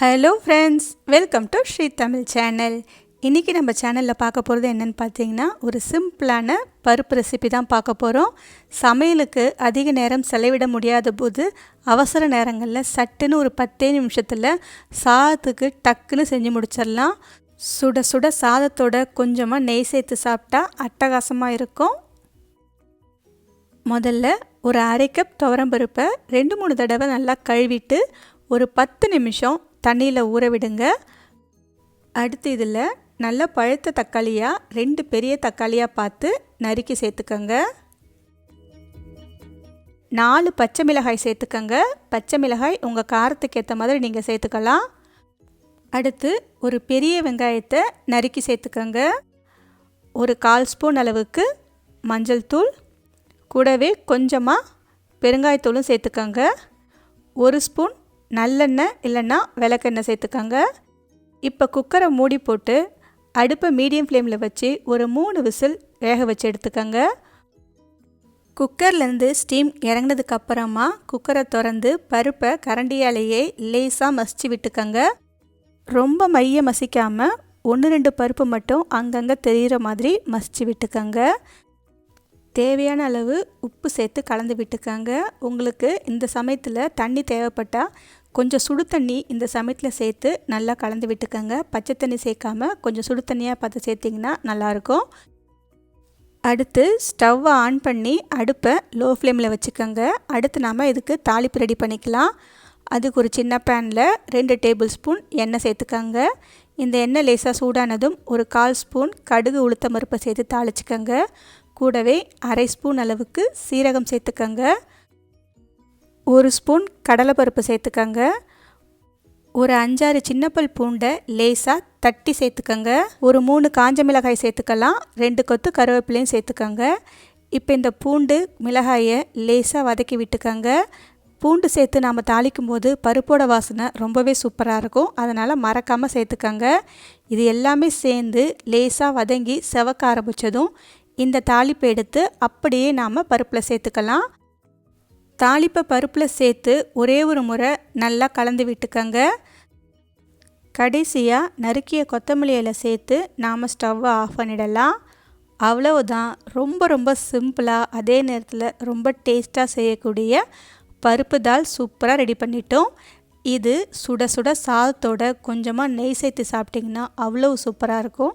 Hello friends welcome to Sri Tamil channel இன்றைக்கி நம்ம சேனலில் பார்க்க போகிறது என்னென்னு பார்த்தீங்கன்னா ஒரு சிம்பிளான பருப்பு ரெசிபி தான் பார்க்க போகிறோம் சமையலுக்கு அதிக நேரம் செலவிட முடியாத போது அவசர நேரங்களில் சட்டுன்னு ஒரு பத்தே நிமிஷத்தில் சாதத்துக்கு டக்குன்னு செஞ்சு முடிச்சிடலாம். சுட சுட சாதத்தோட கொஞ்சமாக நெய் சேர்த்து சாப்பிட்டா அட்டகாசமாக இருக்கும். முதல்ல ஒரு அரை கப் துவரம்பருப்பை ரெண்டு மூணு தடவை நல்லா கழுவிட்டு ஒரு பத்து நிமிஷம் தண்ணியில் ஊற விடுங்க. அடுத்து இதில் நல்ல பழுத்த தக்காளியாக ரெண்டு பெரிய தக்காளியாக பார்த்து நறுக்கி சேர்த்துக்கோங்க. நாலு பச்சை மிளகாய் சேர்த்துக்கோங்க. பச்சை மிளகாய் உங்கள் காரத்துக்கு ஏற்ற மாதிரி நீங்கள் சேர்த்துக்கலாம். அடுத்து ஒரு பெரிய வெங்காயத்தை நறுக்கி சேர்த்துக்கோங்க. ஒரு கால் ஸ்பூன் அளவுக்கு மஞ்சள் தூள் கூடவே கொஞ்சமாக பெருங்காயத்தூளும் சேர்த்துக்கோங்க. ஒரு ஸ்பூன் நல்லெண்ணெய் இல்லைன்னா விளக்கெண்ணெய் சேர்த்துக்கோங்க. இப்போ குக்கரை மூடி போட்டு அடுப்பை மீடியம் ஃப்ளேமில் வச்சு ஒரு மூணு விசில் வேக வச்சு எடுத்துக்கோங்க. குக்கர்லேருந்து ஸ்டீம் இறங்கினதுக்கப்புறமா குக்கரை திறந்து பருப்பை கரண்டியாலேயே லேசாக மசிச்சு விட்டுக்கோங்க. ரொம்ப மைய மசிக்காமல் ஒன்று ரெண்டு பருப்பு மட்டும் அங்கங்கே தெரிகிற மாதிரி மசிச்சு விட்டுக்கோங்க. தேவையான அளவு உப்பு சேர்த்து கலந்து விட்டுக்கோங்க. உங்களுக்கு இந்த சமயத்தில் தண்ணி தேவைப்பட்டால் கொஞ்சம் சுடு தண்ணி இந்த சமயத்தில் சேர்த்து நல்லா கலந்து விட்டுக்கோங்க. பச்சை தண்ணி சேர்க்காம கொஞ்சம் சுடு தண்ணியாக பார்த்து சேர்த்திங்கன்னா நல்லாயிருக்கும். அடுத்து ஸ்டவ்வை ஆன் பண்ணி அடுப்பை லோ ஃப்ளேமில் வச்சுக்கோங்க. அடுத்து நாம் இதுக்கு தாளிப்பு ரெடி பண்ணிக்கலாம். அதுக்கு ஒரு சின்ன பேனில் ரெண்டு டேபிள் ஸ்பூன் எண்ணெய் சேர்த்துக்கோங்க. இந்த எண்ணெய் லேசாக சூடானதும் ஒரு கால் ஸ்பூன் கடுகு உளுத்த மருப்பை சேர்த்து தாளிச்சுக்கோங்க. கூடவே அரை ஸ்பூன் அளவுக்கு சீரகம் சேர்த்துக்கோங்க. ஒரு ஸ்பூன் கடலைப்பருப்பு சேர்த்துக்கோங்க. ஒரு அஞ்சாறு சின்னப்பல் பூண்டை லேசாக தட்டி சேர்த்துக்கோங்க. ஒரு மூணு காஞ்ச மிளகாய் சேர்த்துக்கலாம். ரெண்டு கொத்து கருவேப்பிலையும் சேர்த்துக்கோங்க. இப்போ இந்த பூண்டு மிளகாயை லேசாக வதக்கி விட்டுக்கோங்க. பூண்டு சேர்த்து நாம் தாளிக்கும் போது பருப்போட வாசனை ரொம்பவே சூப்பராக இருக்கும். அதனால் மறக்காமல் சேர்த்துக்கோங்க. இது எல்லாமே சேர்ந்து லேசாக வதங்கி செவக்க ஆரம்பித்ததும் இந்த தாளிப்பை எடுத்து அப்படியே நாம் பருப்பில் சேர்த்துக்கலாம். தாளிப்பை பருப்பில் சேர்த்து ஒரே ஒரு முறை நல்லா கலந்து விட்டுக்கங்க. கடைசியாக நறுக்கிய கொத்தமல்லியில் சேர்த்து நாம் ஸ்டவ்வை ஆஃப் பண்ணிடலாம். அவ்வளவுதான். ரொம்ப ரொம்ப சிம்பிளாக அதே நேரத்தில் ரொம்ப டேஸ்ட்டாக செய்யக்கூடிய பருப்பு தால் சூப்பராக ரெடி பண்ணிட்டோம். இது சுட சுட சாதத்தோட கொஞ்சமாக நெய் சேர்த்து சாப்பிட்டிங்கன்னா அவ்வளோ சூப்பராக இருக்கும்.